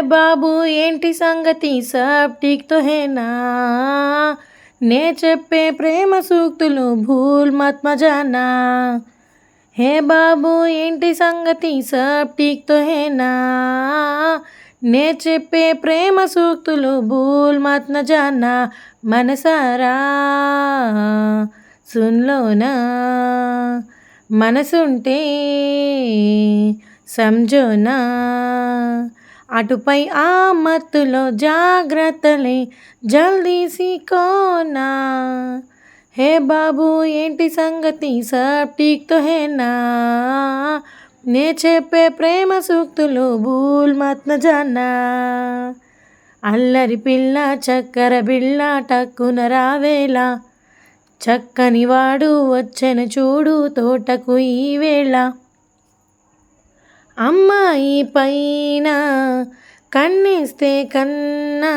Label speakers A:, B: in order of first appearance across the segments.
A: బాబు ఏంటి సంగతి? సబ్ ఠీక్తో హేనా? నే చెప్పే ప్రేమ సూక్తులు భూల్ మత్ మజానా హే బాబు ఏంటి సంగతి? సబ్ ఠీక్తో హేనా? నే చెప్పే ప్రేమ సూక్తులు భూల్ మత్ న జానా మనసారా? సున్లోనా? మనసుంటే సంజోనా? అటుపై ఆ మత్తులో జాగ్రత్తలే జల్దీ సీకోనా? హే బాబు ఏంటి సంగతి? సబ్ ఠీక్తో హేనా? నే చెప్పే ప్రేమ సూక్తులు భూల్ మత్న జానా? అల్లరి పిల్ల చక్కెర బిళ్ళ టక్కున రావేలా చక్కని వాడు వచ్చెను చూడు తోటకు ఈవేళ అమ్మాయి పైన కన్నేస్తే కన్నా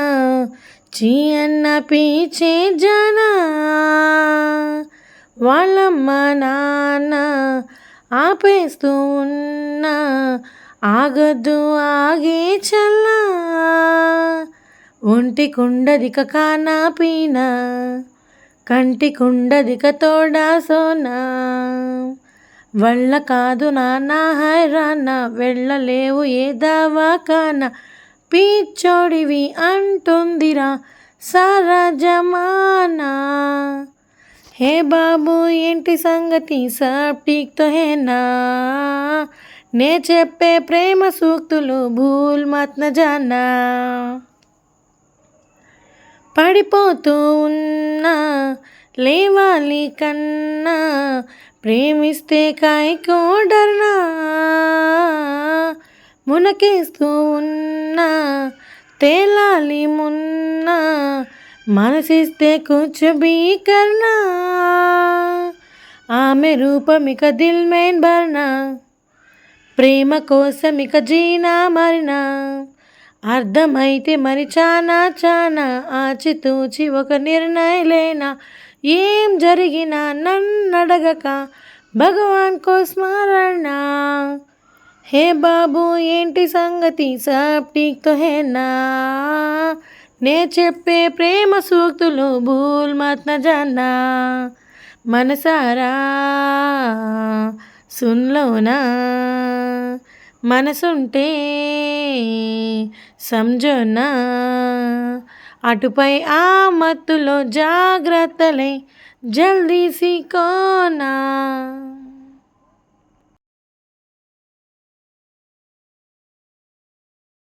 A: చీ అన్న పీచే జనా. వాళ్ళమ్మ నాన్న ఆపేస్తూ ఉన్నా ఆగద్దు ఆగే చల్లా. ఒంటి కుండదిక కానా పీనా కంటి కుండదిక తోడా సోనా. వల్ల కాదు నాన్న హైరానా వెళ్ళలేవు ఏ దావాకాన పీచోడివి అంటుందిరా సారా జమానా హే బాబు ఏంటి సంగతి? సబ్ ఠీక్ హేనా? నే చెప్పే ప్రేమ సూక్తులు భూల్ మత్న జానా. పడిపోతూ ఉన్నా లేవాలి కన్నా ప్రేమిస్తే కాయకోడర్నా మునకేస్తూ ఉన్నా తేలాలి మున్నా మనసిస్తే కూర్చోబీకర్నా ఆమె రూపమిక దిల్ మేన్ భర్నా ప్రేమ కోసమిక జీనా మరినా? అర్థమైతే మరి చాలా చాలా ఆచితూచి ఒక నిర్ణయలేనా? ఏం జరిగినా నన్నడగక భగవాన్ కో స్మరణ హే బాబు ఏంటి సంగతి? సబ్ ఠీక్ హేనా నే చెప్పే ప్రేమ సూక్తులు భూల్ మత్ న జానా. మనసారా? సున్లోనా? మనసుంటే సంజోనా. అటుపై ఆ మత్తులో జాగ్రత్తలే జల్దీ సీకోనా.